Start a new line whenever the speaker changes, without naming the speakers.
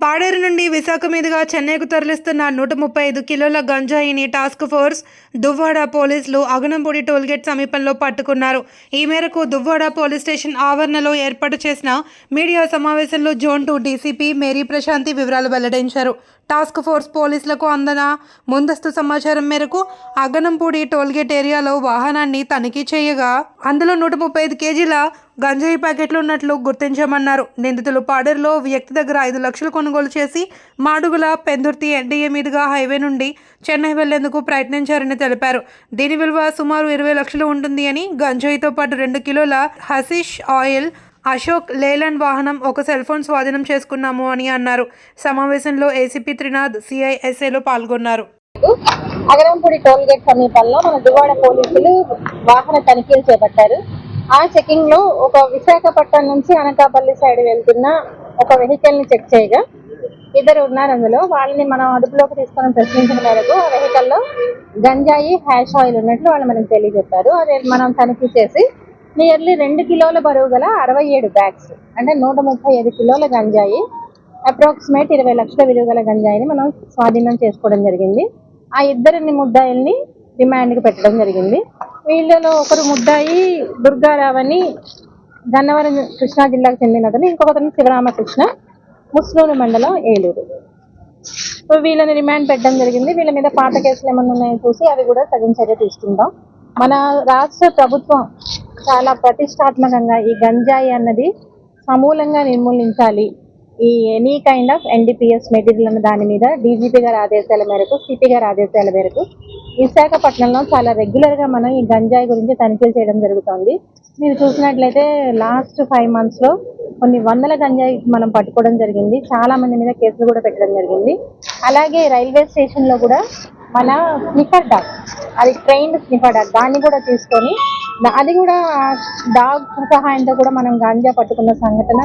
పాడేరు నుండి విశాఖ మీదుగా చెన్నైకు తరలిస్తున్న నూట ముప్పై ఐదు కిలోల గంజాయిని టాస్క్ ఫోర్స్ దువ్వాడ పోలీసులు అగనంపూడి టోల్గేట్ సమీపంలో పట్టుకున్నారు. ఈ మేరకు దువ్వాడ పోలీస్ స్టేషన్ ఆవరణలో ఏర్పాటు చేసిన మీడియా సమావేశంలో zone two DCP Mary Prashanthi వివరాలు వెల్లడించారు. టాస్క్ ఫోర్స్ పోలీసులకు అందిన? ముందస్తు సమాచారం మేరకు అగ్గనంపూడి టోల్గేట్ ఏరియాలో వాహనాన్ని తనిఖీ చేయగా అందులో నూట ముప్పై ఐదు కేజీల గంజాయి ప్యాకెట్లు ఉన్నట్లు గుర్తించామన్నారు. నిందితులు పాడేరులో వ్యక్తి దగ్గర ఐదు లక్షలు కొనుగోలు చేసి మాడుగుల పెందుర్తి ఎన్డీఏ మీదుగా హైవే నుండి చెన్నై వెళ్ళేందుకు ప్రయత్నించారని తెలిపారు. దీని విలువ సుమారు ఇరవై లక్షలు ఉంటుంది అని గంజాయితో పాటు రెండు కిలోల హసిష్ ఆయిల్ అశోక్ లేలాండ్ వాహనం ఒక సెల్ ఫోన్ స్వాధీనం చేసుకున్నాము అని అన్నారు. సమావేశంలో ఏసీపీ త్రినాథ్ సిఐఎస్ఏలో పాల్గొన్నారు.
అగరంపూడి టోల్ గేట్ సమీపంలో మన దువ్వాడ పోలీసులు వాహన తనిఖీలు చేపట్టారు. ఆ చెకింగ్లో ఒక విశాఖపట్నం నుంచి అనకాపల్లి సైడ్ వెళ్తున్న ఒక వెహికల్ని చెక్ చేయగా ఇద్దరు ఉన్నారు అందులో. వాళ్ళని మనం అదుపులోకి తీసుకొని ప్రశ్నించిన మేరకు ఆ వెహికల్లో గంజాయి హ్యాష్ ఆయిల్ ఉన్నట్లు వాళ్ళు మనకు తెలియజెప్పారు. అదే మనం తనిఖీ చేసి నియర్లీ రెండు కిలోల బరువు గల అరవై ఏడు బ్యాగ్స్. అంటే నూట ముప్పై ఐదు కిలోల గంజాయి. అప్రాక్సిమేట్ ఇరవై లక్షల విలువ గల గంజాయిని మనం స్వాధీనం చేసుకోవడం జరిగింది. ఆ ఇద్దరిని ముద్దాయిల్ని రిమాండ్కి పెట్టడం జరిగింది. వీళ్ళలో ఒకరు ముద్దాయి దుర్గారావని గన్నవరం కృష్ణా జిల్లాకు చెందినతను ఇంకొకతను శివరామకృష్ణ ముస్లూరు మండలం ఏలూరు. సో వీళ్ళని రిమాండ్ పెట్టడం జరిగింది. వీళ్ళ మీద పాత కేసులు ఏమన్నా ఉన్నాయో చూసి అవి కూడా తగిన చర్య తీసుకుందాం. మన రాష్ట్ర ప్రభుత్వం చాలా ప్రతిష్టాత్మకంగా ఈ గంజాయి అన్నది సమూలంగా నిర్మూలించాలి. ఈ any kind of NDPS material అన్న దాని మీద డీజీపీ గారి ఆదేశాల మేరకు సిపి గారి ఆదేశాల మేరకు విశాఖపట్నంలో చాలా రెగ్యులర్గా మనం ఈ గంజాయి గురించి తనిఖీలు చేయడం జరుగుతుంది. మీరు చూసినట్లయితే లాస్ట్ ఫైవ్ మంత్స్లో కొన్ని వందల గంజాయి మనం పట్టుకోవడం జరిగింది. చాలా మంది మీద కేసులు కూడా పెట్టడం జరిగింది. అలాగే రైల్వే స్టేషన్లో కూడా మన స్నిఫర్ డాగ్ అది ట్రైన్డ్ స్నిఫర్ డాగ్ దాన్ని కూడా తీసుకొని అది కూడా డాగ్ సహాయంతో కూడా మనం గాంజా పట్టుకున్న సంఘటన.